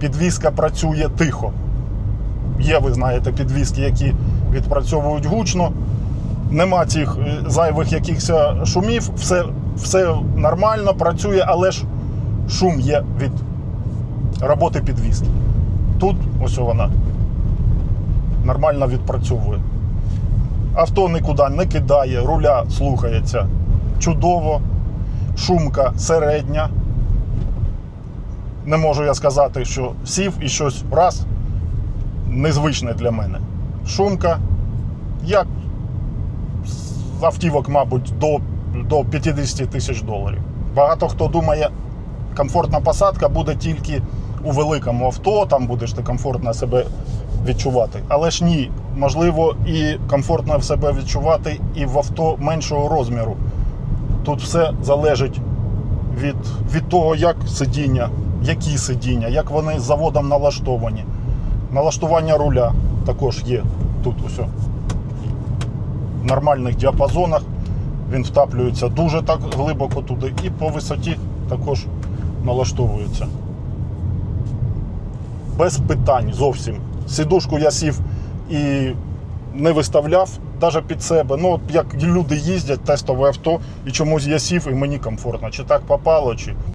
підвізка працює тихо. Є, ви знаєте, підвізки, які відпрацьовують гучно. Нема цих е, зайвих якихось шумів, все, все нормально працює, але ж шум є від роботи підвізки. Тут ось вона нормально відпрацьовує. Авто нікуди не кидає, руля слухається чудово, шумка середня. Не можу я сказати, що сів і щось раз незвичне для мене. Шумка, як з автівок, мабуть, до, до 50 тисяч доларів. Багато хто думає, комфортна посадка буде тільки у великому авто, там будеш ти комфортно себе відчувати. Але ж ні, можливо, і комфортно себе відчувати і в авто меншого розміру. Тут все залежить від, від того, як сидіння, які сидіння, як вони заводом налаштовані. Налаштування руля також є тут усе. В нормальних діапазонах. Він втаплюється дуже так глибоко туди і по висоті також налаштовується. Без питань зовсім. Сідушку я сів і не виставляв навіть під себе. Ну, як люди їздять, тестове авто, і чомусь я сів і мені комфортно. Чи так попало, чи